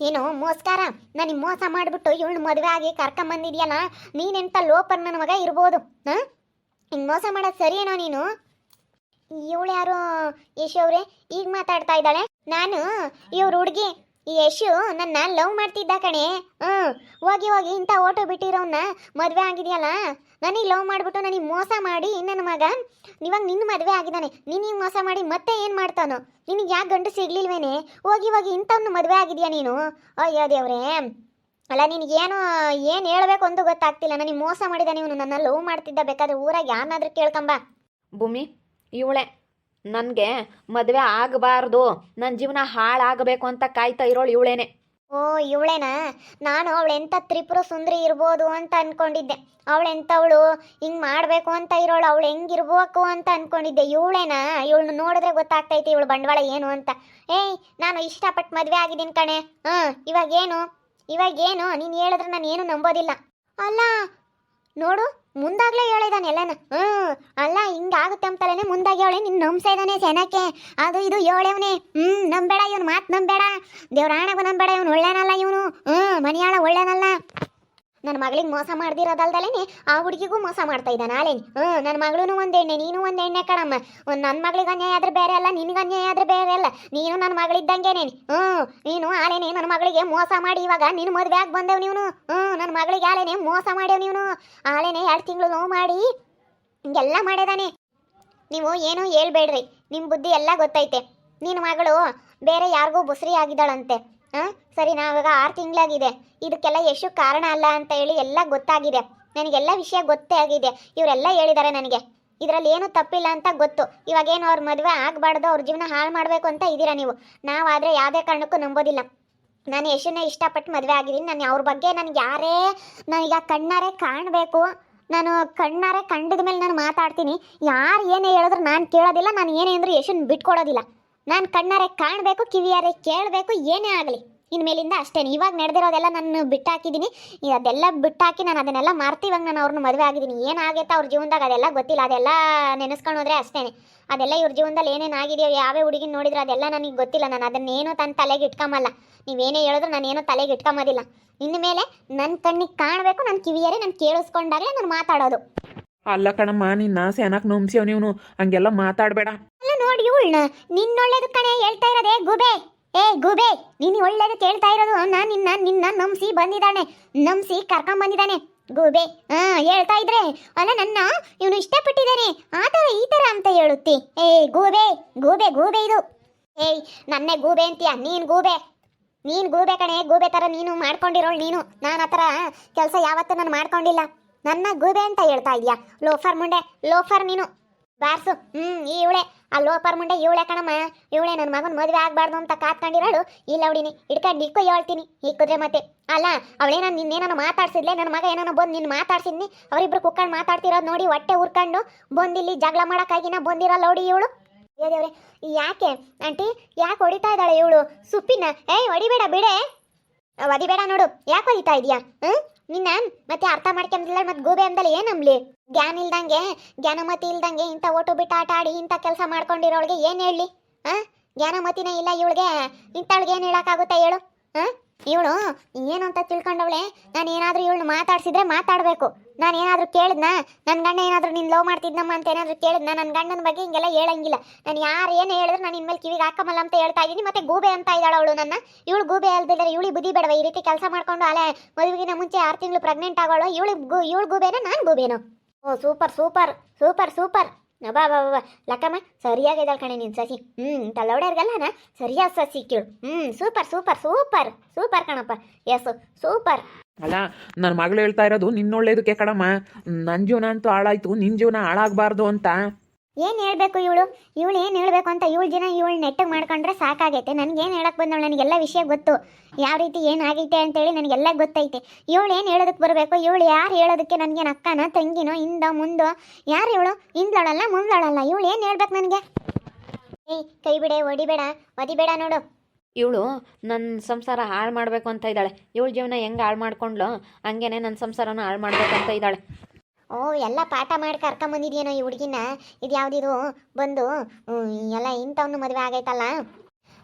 ಏನು ಮೋಸ್ಕಾರ? ನನಗೆ ಮೋಸ ಮಾಡಿಬಿಟ್ಟು ಇವಳು ಮದುವೆ ಆಗಿ ಕರ್ಕೊಂಬಂದಿದೆಯಲ್ಲ ನೀನೆಂತ ಲೋಪರ್ ನನ್ನ ಮಗ ಇರ್ಬೋದು, ಹಾಂ? ಹಿಂಗೆ ಮೋಸ ಮಾಡೋದು ಸರಿಯೇನೋ ನೀನು? ಇವಳು ಯಾರು ಯಶೋ ಅವರೇ, ಈಗ ಮಾತಾಡ್ತಾ ಇದ್ದಾಳೆ. ನಾನು ಇವ್ರ ಹುಡುಗಿ ಈ ಯಶು ನನ್ನ ಲವ್ ಮಾಡ್ತಿದ್ದ ಕಣೆ. ಹ್ಞೂ ಹೋಗಿ ಹೋಗಿ ಇಂಥ ಓಟೋ ಬಿಟ್ಟಿರೋನ್ನ ಮದುವೆ ಆಗಿದೆಯಲ್ಲ? ನನಗೆ ಲವ್ ಮಾಡಿಬಿಟ್ಟು ನನಗೆ ಮೋಸ ಮಾಡಿ ನನ್ನ ಮಗ. ಇವಾಗ ನಿನ್ನ ಮದುವೆ ಆಗಿದ್ದಾನೆ. ನಿನಗೆ ಮೋಸ ಮಾಡಿ ಮತ್ತೆ ಏನು ಮಾಡ್ತಾನೋ? ನಿನಗೆ ಯಾಕೆ ಗಂಡು ಸಿಗ್ಲಿಲ್ವೇನೆ? ಹೋಗಿ ಹೋಗಿ ಇಂಥವ್ನು ಮದುವೆ ಆಗಿದ್ಯಾ ನೀನು? ಅಯ್ಯೋ ದೇವ್ರೇ. ಅಲ್ಲ ನಿನಗೇನು ಏನು ಹೇಳ್ಬೇಕು ಅಂತ ಗೊತ್ತಾಗ್ತಿಲ್ಲ. ನನಗೆ ಮೋಸ ಮಾಡಿದ ನೀವು ನನ್ನ ಲವ್ ಮಾಡ್ತಿದ್ದ ಬೇಕಾದ್ರೆ ಊರಾಗ ಯಾರನ್ನಾದ್ರೂ ಕೇಳ್ಕೊಂಬ. ಭೂಮಿ, ಇವಳೆ. ನನಗೆ ಮದುವೆ ಆಗಬಾರ್ದು. ನನ್ನ ಜೀವನ ಹಾಳಾಗಬೇಕು ಅಂತ ಕಾಯ್ತಾ ಇರೋಳು ಇವಳೇನೆ. ಓ, ಇವಳೇನಾ? ನಾನು ಅವಳೆಂಥ ತ್ರಿಪುರ ಸುಂದರಿ ಇರ್ಬೋದು ಅಂತ ಅನ್ಕೊಂಡಿದ್ದೆ. ಅವಳೆಂಥವಳು ಹಿಂಗೆ ಮಾಡಬೇಕು ಅಂತ ಇರೋಳು, ಅವಳು ಹೆಂಗಿರ್ಬೇಕು ಅಂತ ಅನ್ಕೊಂಡಿದ್ದೆ. ಇವಳೇನಾ? ಇವಳನ್ನ ನೋಡಿದ್ರೆ ಗೊತ್ತಾಗ್ತೈತಿ ಇವಳು ಬಂಡವಾಳ ಏನು ಅಂತ. ಏಯ್, ನಾನು ಇಷ್ಟಪಟ್ಟು ಮದುವೆ ಆಗಿದ್ದೀನಿ ಕಣೆ. ಹಾಂ ಇವಾಗೇನು? ಇವಾಗೇನು? ನೀನು ಹೇಳಿದ್ರೆ ನಾನು ಏನು ನಂಬೋದಿಲ್ಲ. ಅಲ್ಲ ನೋಡು, ಮುಂದಾಗ್ಲೇ ಹೇಳಿದಾನೆ ಎಲ್ಲನ. ಹ್ಞೂ ಅಲ್ಲ, ಹಿಂಗಾಗುತ್ತೆ ಅಂತಲೇ ಮುಂದಾಗಿ ಹೇಳಿ ನಿನ್ನ ನಂಬ್ತಾ ಇದ್ದಾನೆ ಜನಕ್ಕೆ ಅದು ಇದು ಹೇಳೇವನೇ ಹ್ಞೂ ನಂಬೇಡ ಇವನು, ಮಾತು ನಂಬೇಡ. ದೇವ್ರಾಣಗೂ ನಂಬೇಡ, ಇವನು ಒಳ್ಳೇನಲ್ಲ ಇವನು. ಹ್ಞೂ ಮನೆಯಾಳ ಒಳ್ಳೆನಲ್ಲ. ನನ್ನ ಮಗಳಿಗೆ ಮೋಸ ಮಾಡ್ದಿರೋದಲ್ದಲೇನೆ ಆ ಹುಡುಗಿಗೂ ಮೋಸ ಮಾಡ್ತಾ ಇದ್ದಾನೆ ಆಲೇನಿ ಹ್ಞೂ ನನ್ನ ಮಗಳೂ ಒಂದು ಎಣ್ಣೆ ನೀನು ಒಂದೆಣ್ಣೆ ಎಣ್ಣೆ ಕಣಮ್ಮ. ಒಂದು ನನ್ನ ಮಗಳಿಗೆ ಅನ್ಯಾಯ ಆದ್ರೆ ಬೇರೆ ಅಲ್ಲ, ನಿನ್ಗೆ ಅನ್ಯಾಯ ಆದ್ರೆ ಬೇರೆ ಅಲ್ಲ. ನೀನು ನನ್ನ ಮಗಳಿದ್ದಂಗೆನೇನಿ? ಹ್ಞೂ, ನೀನು ಆಲೇನೆ ನನ್ನ ಮಗಳಿಗೆ ಮೋಸ ಮಾಡಿ ಇವಾಗ ನಿನ್ನ ಮದುವೆ ಆಗಿ ಬಂದೆವು ನೀನು ಹ್ಞೂ ನನ್ನ ಮಗಳಿಗೆ ಆಲೇನೆ ಮೋಸ ಮಾಡ್ಯವ ನೀನು ಆಲೇನೆ ಎರಡು ತಿಂಗಳು ನೋವು ಮಾಡಿ ಹಿಂಗೆಲ್ಲ ಮಾಡಿದಾನೆ ನೀವು ಏನು ಹೇಳ್ಬೇಡ್ರಿ ನಿಮ್ಮ ಬುದ್ಧಿ ಎಲ್ಲ ಗೊತ್ತೈತೆ. ನಿನ್ನ ಮಗಳು ಬೇರೆ ಯಾರಿಗೂ ಬುಸ್ರಿ ಆಗಿದ್ದಾಳಂತೆ. ಹಾಂ ಸರಿ, ನಾವಾಗ ಆರು ತಿಂಗಳಾಗಿದೆ. ಇದಕ್ಕೆಲ್ಲ ಯಶು ಕಾರಣ ಅಲ್ಲ ಅಂತ ಹೇಳಿ ಎಲ್ಲ ಗೊತ್ತಾಗಿದೆ. ನನಗೆಲ್ಲ ವಿಷಯ ಗೊತ್ತೇ ಆಗಿದೆ. ಇವರೆಲ್ಲ ಹೇಳಿದ್ದಾರೆ ನನಗೆ. ಇದರಲ್ಲಿ ಏನು ತಪ್ಪಿಲ್ಲ ಅಂತ ಗೊತ್ತು. ಇವಾಗೇನು ಅವ್ರ ಮದುವೆ ಆಗಬಾರ್ದು, ಅವ್ರ ಜೀವನ ಹಾಳು ಮಾಡಬೇಕು ಅಂತ ಇದ್ದೀರಾ ನೀವು. ನಾವಾದರೆ ಯಾವುದೇ ಕಾರಣಕ್ಕೂ ನಂಬೋದಿಲ್ಲ. ನಾನು ಯಶನ್ನ ಇಷ್ಟಪಟ್ಟು ಮದುವೆ ಆಗಿದ್ದೀನಿ. ನಾನು ಅವ್ರ ಬಗ್ಗೆ ನನಗೆ ಯಾರೇ ನನಗೆ ಕಣ್ಣಾರೆ ಕಾಣಬೇಕು. ನಾನು ಕಣ್ಣಾರೆ ಕಂಡದ ಮೇಲೆ ನಾನು ಮಾತಾಡ್ತೀನಿ. ಯಾರು ಏನೇ ಹೇಳಿದ್ರು ನಾನು ಕೇಳೋದಿಲ್ಲ. ನಾನು ಏನೇ ಅಂದರೂ ಯಶನ್ ಬಿಟ್ಕೊಡೋದಿಲ್ಲ. ನಾನು ಕಣ್ಣಾರೆ ಕಾಣಬೇಕು, ಕಿವಿಯಾರೆ ಕೇಳಬೇಕು, ಏನೇ ಆಗಲಿ. ಇನ್ಮೇಲಿಂದ ಅಷ್ಟೇ ಇವಾಗ ನಡೆದಿರೋದೆಲ್ಲ ನಾನು ಬಿಟ್ಟಾಕಿದ್ದೀನಿ ಅದೆಲ್ಲ ಬಿಟ್ಟಾಕಿ ನಾನು ಅದನ್ನೆಲ್ಲ ಮಾರ್ತೀವಾಗ ನಾನು ಅವ್ರನ್ನ ಮದುವೆ ಆಗಿದ್ದೀನಿ ಏನಾಗೈತೆ ಅವ್ರ ಜೀವನದಾಗ ಅದೆಲ್ಲ ಗೊತ್ತಿಲ್ಲ. ಅದೆಲ್ಲ ನೆನೆಸ್ಕೊಂಡು ಹೋದ್ರೆ ಅಷ್ಟೇ ಅದೆಲ್ಲ ಇವ್ರ ಜೀವನದಲ್ಲಿ ಏನೇನು ಆಗಿದೆಯೋ ಯಾವೇ ಹುಡುಗಿನ ನೋಡಿದ್ರೆ ಅದೆಲ್ಲ ನನಗೆ ಗೊತ್ತಿಲ್ಲ. ನಾನು ಅದನ್ನೇನು ತನ್ನ ತಲೆಗೆ ಇಟ್ಕೊಂಬಲ್ಲ. ನೀವೇನೇ ಹೇಳಿದ್ರು ನಾನೇನು ತಲೆಗೆ ಇಟ್ಕೊಂಬೋದಿಲ್ಲ. ಇನ್ನು ಮೇಲೆ ನನ್ನ ಕಣ್ಣಿಗೆ ಕಾಣಬೇಕು ನನ್ನ ಕಿವಿಯರೇ ನಾನು ಕೇಳಿಸ್ಕೊಂಡಾಗಲೇ ನಾನು ಮಾತಾಡೋದು. ಅಲ್ಲ ಕಣಮ್ಮ, ನಿನ್ನ ಸೆನಕ್ ನಂಬ್ಸ್ಯವ್ ನೀವು ಹಂಗೆಲ್ಲ ಮಾತಾಡಬೇಡ. ಅಲ್ಲ ನೋಡಿ ಇವಳನ್ನ, ನಿನ್ನೊಳ್ಳೇದು ಕಣೆ ಹೇಳ್ತಾ ಇರೋದೇ ಗುಬೆ. ಏ ಗುಬೆ, ನೀನು ಒಳ್ಳೇದು ಕೇಳ್ತಾ ಇರೋದು ನಾನು ನಿನ್ನ ನಿನ್ನ ನಂಬಿಸಿ ಬಂದಿದ್ದಾನೆ. ನಂಬಿಸಿ ಕರ್ಕೊಂಡ್ ಬಂದಿದ್ದಾನೆ. ಗೂಬೆ ಹಾ ಹೇಳ್ತಾ ಇದ್ರೆ, ಅಲ್ಲ ನನ್ನ, ಇವನು ಇಷ್ಟಪಟ್ಟಿದ್ದಾನೆ. ಆ ಥರ ಈ ತರ ಅಂತ ಹೇಳುತ್ತಿ. ಏ ಗೂಬೆ ಗೂಬೆ ಗೂಬೆ ಇದು. ಏಯ್, ನನ್ನೇ ಗೂಬೆ ಅಂತೀಯ? ನೀನು ಗೂಬೆ. ನೀನು ಗೂಬೆ ಕಣೆ, ಗೂಬೆ ತರ ನೀನು ಮಾಡ್ಕೊಂಡಿರೋಳು ನೀನು. ನಾನು ಆತರ ಕೆಲಸ ಯಾವತ್ತೂ ನಾನು ಮಾಡ್ಕೊಂಡಿಲ್ಲ. ನನ್ನ ಗೂಬೆ ಅಂತ ಹೇಳ್ತಾ ಇದೀಯಾ? ಲೋಫರ್ ಮುಂಡೆ, ಲೋಫರ್ ನೀನು. ಬಾರ್ಸು. ಹ್ಮ್ ಇವಳೆ. ಆ ಲೋಫರ್ ಮುಂಡೆ ಇವಳೆ ಕಣಮ್ಮ. ಇವಳೆ ನನ್ನ ಮಗನ ಮದುವೆ ಆಗ್ಬಾರ್ದು ಅಂತ ಕಾತ್ಕೊಂಡಿರೋಳು ಇಲ್ಲ ಅವಡಿನಿ ಇಡ್ಕೊಂಡು ಇಕ್ಕು ಹೇಳ್ತೀನಿ. ಇಕ್ಕಿದ್ರೆ ಮತ್ತೆ. ಅಲ್ಲ, ಅವಳೇನ ನಿನ್ನೇನೋ ಮಾತಾಡ್ಸಿದ್ಲೆ? ನನ್ನ ಮಗ ಏನೋ ಬಂದು ನಿನ್ನ ಮಾತಾಡ್ಸಿದ್ನಿ. ಅವರಿಬ್ರು ಕುಕ್ಕಂಡು ಮಾತಾಡ್ತಿರೋದು ನೋಡಿ ಹೊಟ್ಟೆ ಉರ್ಕೊಂಡು ಬಂದಿಲ್ಲಿ ಜಗಳ ಮಾಡೋಕ್ಕಾಗಿನ ಬಂದಿರಲ್ಲ ಲೌಡಿ ಇವಳು. ದೇವ್ರೆ, ಯಾಕೆ? ಆಂಟಿ, ಯಾಕೆ ಹೊಡಿತಾ ಇದ್ದಾಳೆ ಇವಳು? ಸುಪ್ಪಿನ? ಏಯ್, ಹೊಡಿಬೇಡ ಬಿಡೆ. ಒದಿಬೇಡ ನೋಡು. ಯಾಕೆ ಹೊಡಿತಾ ಇದೀಯಾ? ಹ್ಮ್? ನಿನ್ನ ಮತ್ತೆ ಅರ್ಥ ಮಾಡ್ಕೊಂಡಿಲ್ಲ ಮತ್ತೆ ಗೋಬೆ ಅಂದಲ್ಲ ಏನ್ ಅಂಬ್ಲಿ ಜ್ಞಾನ ಇಲ್ದಂಗೆ, ಜ್ಞಾನಮತಿ ಇಲ್ದಂಗೆ ಇಂಥ ಓಟು ಬಿಟ್ಟು ಆಟ ಆಡಿ ಇಂಥ ಕೆಲಸ ಮಾಡ್ಕೊಂಡಿರೋಳಿಗೆ ಏನು ಹೇಳಲಿ ಆ? ಜ್ಞಾನಮತಿನೇ ಇಲ್ಲ ಇವಳಿಗೆ. ಏನ್ ಏನು ಹೇಳಕ್ಕಾಗುತ್ತೆ ಹೇಳು? ಆ? ಇವಳು ಏನು ಅಂತ ತಿಳ್ಕೊಂಡವಳೆ? ನಾನು ಏನಾದರೂ ಇವಳನ್ನ ಮಾತಾಡ್ಸಿದ್ರೆ ಮಾತಾಡಬೇಕು. ನಾನು ಏನಾದರೂ ಕೇಳಿದ್ನಾ? ನನ್ನ ಗಂಡ ಏನಾದರೂ ನೀನು ಲವ್ ಮಾಡ್ತಿದ್ನಮ್ಮ ಅಂತ ಏನಾದರೂ ಕೇಳಿದ್ನಾ? ನನ್ನ ಗಂಡನ ಬಗ್ಗೆ ಹಿಂಗೆಲ್ಲ ಹೇಳಂಗಿಲ್ಲ. ನಾನು ಯಾರು ಏನು ಹೇಳಿದ್ರು ನಾನು ಇನ್ಮೇಲೆ ಕಿವಿಗೆ ಹಾಕಮಲ್ಲ ಅಂತ ಹೇಳ್ತಾ ಇದ್ದೀನಿ ಮತ್ತೆ ಗೂಬೆ ಅಂತ ಇದ್ದಾಳೆ ಅವಳು ನನ್ನ. ಇವಳು ಗೂಬೆ ಅಲ್ದಿದ್ರೆ ಇವಳಿ ಬುದ್ಧಿ ಬೇಡವ? ಈ ರೀತಿ ಕೆಲಸ ಮಾಡ್ಕೊಂಡು ಅಲೆ ಮದುವೆಗಿನ ಮುಂಚೆ ಆರು ತಿಂಗಳು ಪ್ರೆಗ್ನೆಂಟ್ ಆಗೋಳು. ಇವಳು ಗು ಇವಳು ಗೂಬೆನೋ ನಾನು ಗೂಬೇನು? ಓ, ಸೂಪರ್ ಸೂಪರ್ ಸೂಪರ್ ಸೂಪರ್. ಬಾ ಬಾ ಬಾ ಲಕ್ಕಮ್ಮ ಸರಿಯಾಗಿದ್ದಾಳೆ ಕಣೆ ನಿನ್ನ ಸಸಿ. ಹ್ಞೂ ತಲ್ಲೋಡ್ಯಾರ್ಗಲ್ಲನ ಸರಿಯಾದ ಸಸಿ ಕೇಳು ಹ್ಞೂ ಸೂಪರ್ ಸೂಪರ್ ಸೂಪರ್. ಸೂಪರ್ ಕಣಪ್ಪ. Yes super. ಅಲ್ಲ ನನ್ನ ಮಗಳು ಹೇಳ್ತಾ ಇರೋದು ನಿನ್ನೊಳ್ಳೇದಕ್ಕೆ ಕಣಮ್ಮ. ನನ್ನ ಜೀವನ ಅಂತೂ ಹಾಳಾಯ್ತು ನಿನ್ನ ಜೀವನ ಹಾಳಾಗಬಾರ್ದು ಅಂತ. ಏನು ಹೇಳಬೇಕು ಇವಳು? ಇವಳು ಏನು ಹೇಳಬೇಕು ಅಂತ ಇವಳು ಜನ ಇವಳು ನೆಟ್ಟಗೆ ಮಾಡ್ಕೊಂಡ್ರೆ ಸಾಕಾಗೈತೆ. ನನಗೇನು ಹೇಳಕ್ಕೆ ಬಂದವಳು? ನನಗೆಲ್ಲ ವಿಷಯ ಗೊತ್ತು. ಯಾವ ರೀತಿ ಏನಾಗೈತೆ ಅಂತೇಳಿ ನನಗೆಲ್ಲ ಗೊತ್ತೈತೆ. ಇವಳು ಏನು ಹೇಳೋದಕ್ಕೆ ಬರಬೇಕು? ಇವಳು ಯಾರು ಹೇಳೋದಕ್ಕೆ ನನಗೇನು ಅಕ್ಕನ, ತಂಗಿನೋ, ಹಿಂದ, ಮುಂದೋ? ಯಾರು ಇವಳು? ಹಿಂದ್ಲಾಳಲ್ಲ, ಮುಂದ್ಲಾಳಲ್ಲ. ಇವಳು ಏನು ಹೇಳ್ಬೇಕು ನನಗೆ? ಏಯ್, ಕೈ ಬಿಡೆ, ಒಡಿಬೇಡ, ಒದಿಬೇಡ ನೋಡು. ಇವಳು ನನ್ನ ಸಂಸಾರ ಹಾಳು ಮಾಡಬೇಕು ಅಂತ ಇದ್ದಾಳೆ. ಇವಳು ಜೀವನ ಹೆಂಗೆ ಹಾಳು ಮಾಡ್ಕೊಂಡ್ಲೋ, ಹಂಗೇನೆ ನನ್ನ ಸಂಸಾರನ ಹಾಳು ಮಾಡ್ಬೇಕಂತ ಇದ್ದಾಳೆ. ಓ, ಎಲ್ಲ ಪಾಠ ಮಾಡಿ ಕರ್ಕೊಂಬಂದಿದ್ಯೇನೋ ಈ ಹುಡುಗಿನ? ಇದು ಯಾವುದಿದು ಬಂದು ಎಲ್ಲ ಇಂಥವ್ನು ಮದುವೆ ಆಗೈತಲ್ಲ?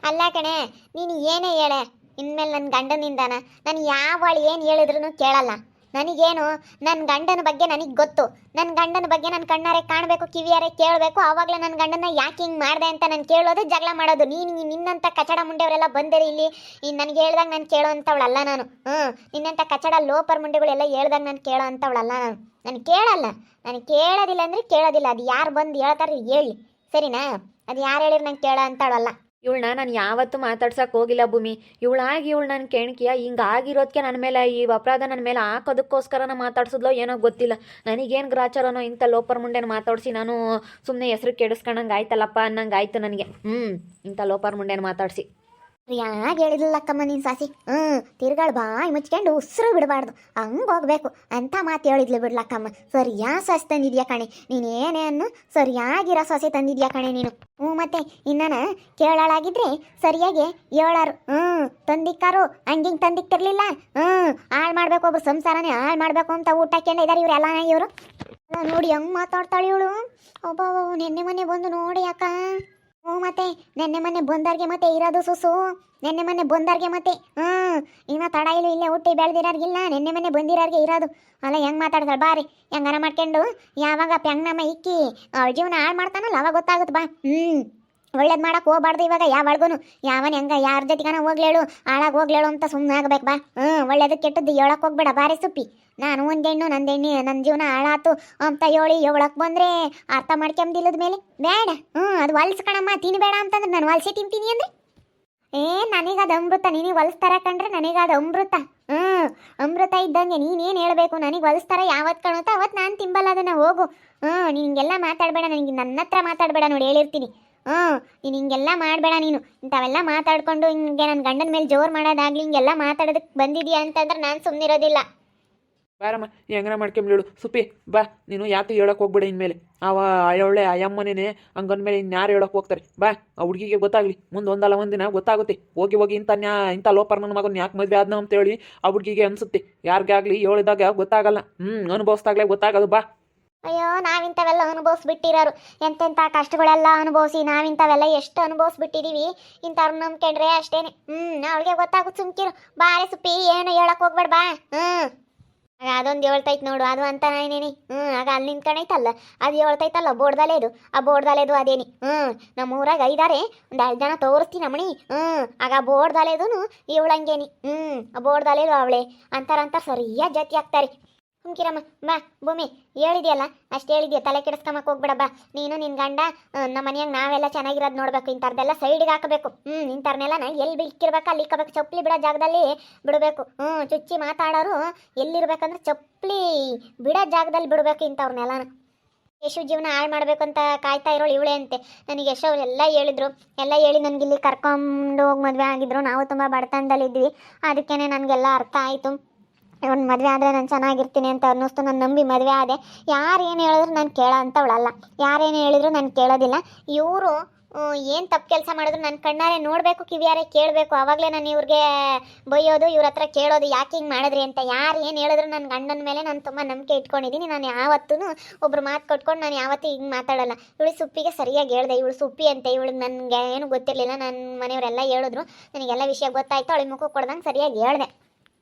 ಅಲ್ಲ ಕಣೆ, ನೀನು ಏನೇ ಹೇಳೆ. ಇನ್ಮೇಲೆ ನನ್ನ ಗಂಡನಿಂದಾನ. ನಾನು ಯಾವಳು ಏನು ಹೇಳಿದ್ರು ಕೇಳಲ್ಲ. ನನಗೇನು? ನನ್ನ ಗಂಡನ ಬಗ್ಗೆ ನನಗೆ ಗೊತ್ತು. ನನ್ನ ಗಂಡನ ಬಗ್ಗೆ ನನ್ನ ಕಣ್ಣಾರೆ ಕಾಣಬೇಕು, ಕಿವಿಯಾರೆ ಕೇಳಬೇಕು. ಆವಾಗಲೇ ನನ್ನ ಗಂಡನ ಯಾಕೆ ಹಿಂಗೆ ಮಾಡಿದೆ ಅಂತ ನಾನು ಕೇಳೋದು, ಜಗಳ ಮಾಡೋದು. ನೀನು ನಿನ್ನಂಥ ಕಚಡ ಮುಂಡೆಯವರೆಲ್ಲ ಬಂದಿರಿ ಇಲ್ಲಿ. ನನಗೆ ಹೇಳ್ದಾಗ ನಾನು ಕೇಳೋ ಅಂಥವಳಲ್ಲ ನಾನು. ಹ್ಞೂ ನಿನ್ನಂಥ ಕಚಡ ಲೋಪರ್ ಮುಂಡೆಗಳೆಲ್ಲ ಹೇಳ್ದಾಗ ನಾನು ಕೇಳೋ ಅಂಥವಳಲ್ಲ ನಾನು. ನಾನು ಕೇಳಲ್ಲ. ನಾನು ಕೇಳೋದಿಲ್ಲ ಅಂದರೆ ಕೇಳೋದಿಲ್ಲ. ಅದು ಯಾರು ಬಂದು ಹೇಳ್ತಾರೆ ಹೇಳಿ. ಸರಿನಾ? ಅದು ಯಾರು ಹೇಳಿದ್ರು ನಂಗೆ ಕೇಳೋ ಅಂಥವಳಲ್ಲ ಇವಳನ್ನ ನಾನು ಯಾವತ್ತೂ ಮಾತಾಡ್ಸಕ್ಕೆ ಹೋಗಿಲ್ಲ ಭೂಮಿ. ಇವಳಾಗಿ ಇವಳು ನನ್ನ ಕೆಣಕಿಯ ಹಿಂಗೆ ಆಗಿರೋದಕ್ಕೆ ನನ್ನ ಮೇಲೆ ಈ ಅಪರಾಧ ನನ್ನ ಮೇಲೆ ಹಾಕೋದಕ್ಕೋಸ್ಕರನ ಮಾತಾಡ್ಸಿದ್ಲೋ ಏನೋ ಗೊತ್ತಿಲ್ಲ. ನನಗೇನು ಗ್ರಾಚಾರನೋ ಇಂಥ ಲೋಪರ್ ಮುಂಡೆನ ಮಾತಾಡಿಸಿ ನಾನು ಸುಮ್ಮನೆ ಹೆಸರು ಕೆಡಿಸ್ಕೊಂಡಂಗೆ ಆಯ್ತಲ್ಲಪ್ಪ ಅನ್ನಂಗೆ ಆಯ್ತು ನನಗೆ. ಹ್ಞೂ ಇಂಥ ಲೋಪರ್ ಮುಂಡೆನ ಮಾತಾಡಿಸಿ. ಯಾಕೆ ಹೇಳಿಲ್ಲ ಅಕ್ಕಮ್ಮ ನಿನ್ ಸಾಸಿ? ಹ್ಞೂ ತಿರ್ಗಾಳು ಬಾಯಿ ಮುಚ್ಕೊಂಡು ಉಸಿರು ಬಿಡಬಾರ್ದು. ಹಂಗೆ ಹೋಗ್ಬೇಕು. ಅಂತ ಮಾತು ಹೇಳಿದ್ಲು ಬಿಡ್ಲಕ್ಕಮ್ಮ ಸರಿಯಾ ಸೊಸೆ ತಂದಿದ್ಯಾ ಕಣೆ? ನೀನು ಏನೇ ಅನ್ನು ಸರಿಯಾಗಿರೋ ಸೊಸೆ ತಂದಿದ್ಯಾ ಕಣೆ ನೀನು? ಹ್ಞೂ ಮತ್ತೆ, ಇನ್ನನ ಕೇಳಾಳಾಗಿದ್ರೆ ಸರಿಯಾಗಿ ಹೇಳಾರು. ಹ್ಞೂ ತಂದಿಕ್ಕಾರು, ಹಂಗಿಂಗೆ ತಂದಿಕ್ತಿರ್ಲಿಲ್ಲ. ಹ್ಞೂ ಹಾಳು ಮಾಡ್ಬೇಕು ಒಬ್ರು ಸಂಸಾರನೇ ಹಾಳು ಮಾಡ್ಬೇಕು ಅಂತ ಊಟ ಕೇಳ ಇದಾರೆ ಇವರೆಲ್ಲ ಇವರು. ನೋಡಿ, ಹಂಗೆ ಮಾತಾಡ್ತಾಳೆ ಇವಳು. ಒಬ್ಬ ನೆನ್ನೆ ಮೊನ್ನೆ ಬಂದು ನೋಡಿ ಅಕ್ಕ. ಹ್ಞೂ ಮತ್ತೆ, ನೆನ್ನೆ ಮೊನ್ನೆ ಬಂದವ್ರಿಗೆ ಮತ್ತೆ ಇರೋದು ಸುಸು, ನೆನ್ನೆ ಮೊನ್ನೆ ಬಂದವ್ರಿಗೆ ಮತ್ತೆ, ಹ್ಞೂ. ಇನ್ನ ತಡ ಇಲ್ಲ, ಇಲ್ಲೇ ಹುಟ್ಟಿ ಬೆಳೆದಿರೋರ್ಗಿಲ್ಲ ನೆನ್ನೆ ಮೊನ್ನೆ ಬಂದಿರೋರ್ಗೆ ಇರೋದು. ಅಲ್ಲ, ಹೆಂಗೆ ಮಾತಾಡ್ತಾಳೆ ಬಾರಿ ಹೆಂಗಾರ ಮಾಡ್ಕೊಂಡು, ಯಾವಾಗ ಪ್ಯಾಂಗ್ನಮ್ಮ ಇಕ್ಕಿ, ಅವ್ಳ ಜೀವನ ಹಾಳು ಮಾಡ್ತಾನಲ್ಲ, ಅವಾಗ ಗೊತ್ತಾಗುತ್ತೆ, ಬಾ. ಹ್ಞೂ. ಒಳ್ಳೇದು ಮಾಡಕ್ಕೆ ಹೋಗ್ಬಾರ್ದು ಇವಾಗ ಯಾವಳ್ಗೂ ಯಾವನ್ ಹೆಂಗ, ಯಾರ ಜೊತೆಗಾನ ಹೋಗ್ಲೇಳು? ಹಾಳಾಗಿ ಹೋಗ್ಲೇಳು ಅಂತ ಸುಮ್ಮನೆ ಆಗ್ಬೇಕು ಬಾ. ಹ್ಞೂ ಒಳ್ಳೇದು ಕೆಟ್ಟದ್ದು ಹೇಳಕ್ ಹೋಗ್ಬೇಡ, ಬಾರಿ ಸುಪ್ಪಿ. ನಾನು ಒಂದೆಣ್ಣು ನಂದೆಣ್ಣೆ ನನ್ನ ಜೀವನ ಹಾಳಾತು ಅಂತ ಹೇಳಿ ಹೇಳಕ್ ಬಂದ್ರೆ ಅರ್ಥ ಮಾಡ್ಕೊಂಬಿಲ್ಲದ ಮೇಲೆ? ಬೇಡ. ಹ್ಞೂ ಅದು ಹೊಲ್ಸ್ಕಣಮ್ಮ ತಿನ್ಬೇಡ ಅಂತಂದ್ರೆ ನಾನು ಹೊಲ್ಸಿ ತಿಂತೀನಿ ಅಂದ್ರೆ? ಏ, ನನಗದು ಅಮೃತ, ನಿನಗೆ ಹೊಲಿಸ್ತಾರ ಕಂಡ್ರೆ ನನಗದು ಅಮೃತ. ಹ್ಞೂ ಅಮೃತ ಇದ್ದಂಗೆ ನೀನೇನು ಹೇಳಬೇಕು? ನನಗೆ ಹೊಲಿಸ್ತಾರ ಯಾವತ್ತು ಕಾಣುತ್ತೋ ಅವತ್ತು ನಾನು ತಿಂಬಲ್ಲ ಅದನ್ನು ಹೋಗು. ಹ್ಞೂ ನಿನಗೆಲ್ಲ ಮಾತಾಡಬೇಡ, ನನಗೆ ನನ್ನ ಹತ್ರ ಮಾತಾಡಬೇಡ ನೋಡಿ, ಹೇಳಿರ್ತೀನಿ. ಹ್ಞೂ, ನೀನು ಹಿಂಗೆಲ್ಲ ಮಾಡಬೇಡ ನೀನು. ಇಂಥವೆಲ್ಲ ಮಾತಾಡ್ಕೊಂಡು ಹಿಂಗೆ ನನ್ನ ಗಂಡನ ಮೇಲೆ ಜೋರು ಮಾಡೋದಾಗ್ಲಿ, ಹಿಂಗೆಲ್ಲ ಮಾತಾಡೋದಕ್ಕೆ ಬಂದಿದ್ಯಾ ಅಂತಂದ್ರೆ ನಾನು ಸುಮ್ಮನಿರೋದಿಲ್ಲ ಬಾರಮ್ಮ ಹೆಂಗನ ಮಾಡ್ಕೊಂಬಿಡು ಸುಪಿ ಬಾ, ನೀನು ಯಾಕೆ ಹೇಳಕ್ ಹೋಗ್ಬೇಡ ಇನ್ಮೇಲೆ. ಅವ ಒಳ್ಳೆ ಅಯ್ಯಮ್ಮನೇನೆ ಹಂಗಂದ್ಮೇಲೆ ಇನ್ಯಾರು ಹೇಳಕ್ ಹೋಗ್ತಾರೆ. ಬಾ, ಆ ಹುಡುಗಿಗೆ ಗೊತ್ತಾಗ್ಲಿ. ಮುಂದೆ ಒಂದಲ್ಲ ಒಂದಿನ ಗೊತ್ತಾಗುತ್ತೆ. ಹೋಗಿ ಹೋಗಿ ಇಂಥ ನ್ಯಾ, ಇಂಥ ಲೋಪರ್ ನನ್ನ ಮಗನ ಯಾಕೆ ಮದುವೆ ಆದ್ನ ಅಂತೇಳಿ ಆ ಹುಡುಗಿಗೆ ಅನ್ಸುತ್ತೆ. ಯಾರಿಗಾಗ್ಲಿ ಹೇಳಿದಾಗ ಗೊತ್ತಾಗಲ್ಲ. ಹ್ಞೂ ಅನುಭವಿಸ್ದಾಗಲೇ ಗೊತ್ತಾಗೋದು. ಬಾ. ಅಯ್ಯೋ, ನಾವಿಂಥವೆಲ್ಲ ಅನುಭವಿಸ್ಬಿಟ್ಟಿರೋರು. ಎಂತೆಂಥ ಕಷ್ಟಗಳೆಲ್ಲ ಅನುಭವಿಸಿ ನಾವಿಂಥವೆಲ್ಲ ಎಷ್ಟು ಅನುಭವಿಸ್ಬಿಟ್ಟಿದ್ದೀವಿ ಇಂಥವ್ರು ನಂಬ್ಕೊಂಡ್ರೆ ಅಷ್ಟೇನೆ. ಹ್ಞೂ ಅವಳಿಗೆ ಗೊತ್ತಾಗುತ್ತೆ ಸುಮ್ಕಿರು. ಬಾರೆ ಸುಪ್ಪಿ, ಏನು ಹೇಳಕ್ಕೆ ಹೋಗ್ಬೇಡ, ಬಾ. ಹ್ಞೂ ಆಗ ಅದೊಂದು ಹೇಳ್ತೈತೆ ನೋಡು, ಅದು ಅಂತ ನಾನೇನಿ ಹ್ಞೂ ಆಗ ಅಲ್ಲಿ ನಿಂತ್ಕೊಂಡೈತಲ್ಲ ಅದು ಹೇಳ್ತೈತಲ್ಲ ಬೋರ್ಡ್ದಲೇದು ಆ ಬೋರ್ಡ್ದಲ್ಲೇದು ಅದೇನಿ. ಹ್ಞೂ ನಮ್ಮ ಊರಾಗ ಐದಾರೆ ಒಂದು ಐದು ಜನ ತೋರಿಸ್ತೀನಿ ನಮ್ಮಣಿ ಹ್ಞೂ ಆಗ ಆ ಬೋರ್ಡ್ದಲೇದು ಇವಳಂಗೇನಿ. ಹ್ಞೂ ಆ ಬೋರ್ಡ್ದಲೇದು ಅವಳೆ. ಅಂತಾರಂತ ಸರಿಯಾಗಿ ಜೊತೆ ಆಗ್ತಾರೆ ಹುಂಕಿರಮ್ಮ ಬಾ, ಭೂಮಿ, ಹೇಳಿದೆಯಲ್ಲ, ಅಷ್ಟು ಹೇಳಿದ್ಯ, ತಲೆ ಕೆಡಿಸ್ಕೊಂಬಕ್ಕೆ ಹೋಗ್ಬೇಡ, ಬಾ. ನೀನು ನಿನ್ನ ಗಂಡ ನಮ್ಮ ಮನೆಯಾಗ ನಾವೆಲ್ಲ ಚೆನ್ನಾಗಿರೋದು ನೋಡ್ಬೇಕು ಇಂಥದ್ದೆಲ್ಲ ಸೈಡ್ಗೆ ಹಾಕಬೇಕು. ಹ್ಞೂ ಇಂಥವ್ರನ್ನೆಲ್ಲ ನಾ ಎಲ್ಲಿ ಬಿಕ್ಕಿರ್ಬೇಕು ಅಲ್ಲಿ ಇಕ್ಕಬೇಕು. ಚಪ್ಪಲಿ ಬಿಡೋ ಜಾಗದಲ್ಲಿ ಬಿಡಬೇಕು. ಹ್ಞೂ ಚುಚ್ಚಿ ಮಾತಾಡೋರು ಎಲ್ಲಿರ್ಬೇಕಂದ್ರೆ ಚಪ್ಪಲಿ ಬಿಡೋ ಜಾಗದಲ್ಲಿ ಬಿಡಬೇಕು ಇಂಥವ್ರನ್ನೆಲ್ಲ ಯಶು ಜೀವನ ಹಾಳು ಅಂತ ಕಾಯ್ತಾ ಇರೋಳು ಇವಳೆ ಅಂತೆ. ನನಗೆ ಯಶೋ ಎಲ್ಲ ಹೇಳಿದ್ರು. ಎಲ್ಲ ಹೇಳಿ ನನಗೆ ಇಲ್ಲಿ ಕರ್ಕೊಂಡು ಹೋಗಿ ಮದುವೆ ಆಗಿದ್ರು. ನಾವು ತುಂಬ ಬಡತನದಲ್ಲಿದ್ವಿ. ಅದಕ್ಕೇ ನನಗೆಲ್ಲ ಅರ್ಥ ಆಯಿತು. ಒಂದು ಮದುವೆ ಆದರೆ ನಾನು ಚೆನ್ನಾಗಿರ್ತೀನಿ ಅಂತ ಅನ್ನಿಸ್ತು ನಾನು ನಂಬಿ ಮದುವೆ ಆದೆ. ಯಾರು ಏನು ಹೇಳಿದ್ರು ನಾನು ಕೇಳೋ ಅಂಥವಳಲ್ಲ ಯಾರೇನು ಹೇಳಿದ್ರು ನಾನು ಕೇಳೋದಿಲ್ಲ. ಇವರು ಏನು ತಪ್ಪು ಕೆಲಸ ಮಾಡಿದ್ರು ನನ್ನ ಕಣ್ಣಾರೆ ನೋಡಬೇಕು, ಕಿವಿಯಾರೆ ಕೇಳಬೇಕು. ಆವಾಗಲೇ ನಾನು ಇವ್ರಿಗೆ ಬೈಯೋದು, ಇವ್ರ ಹತ್ರ ಕೇಳೋದು, ಯಾಕೆ ಹಿಂಗೆ ಮಾಡಿದ್ರಿ ಅಂತ. ಯಾರು ಏನು ಹೇಳಿದ್ರು ನನ್ನ ಗಂಡನ ಮೇಲೆ ನಾನು ತುಂಬ ನಂಬಿಕೆ ಇಟ್ಕೊಂಡಿದ್ದೀನಿ. ನಾನು ಯಾವತ್ತೂ ಒಬ್ರು ಮಾತು ಕೊಟ್ಕೊಂಡು ನಾನು ಯಾವತ್ತೂ ಹಿಂಗೆ ಮಾತಾಡಲ್ಲ. ಇವಳು ಸುಪ್ಪಿಗೆ ಸರಿಯಾಗಿ ಹೇಳ್ದೆ. ಇವಳು ಸುಪ್ಪಿ ಅಂತ. ಇವಳು ನನಗೆ ಏನು ಗೊತ್ತಿರಲಿಲ್ಲ. ನನ್ನ ಮನೆಯವರೆಲ್ಲ ಹೇಳಿದ್ರು. ನನಗೆಲ್ಲ ವಿಷಯ ಗೊತ್ತಾಯ್ತು. ಅವಳಿಗೆ ಮುಖ ಕೊಡ್ದಂಗೆ ಸರಿಯಾಗಿ ಹೇಳ್ದೆ.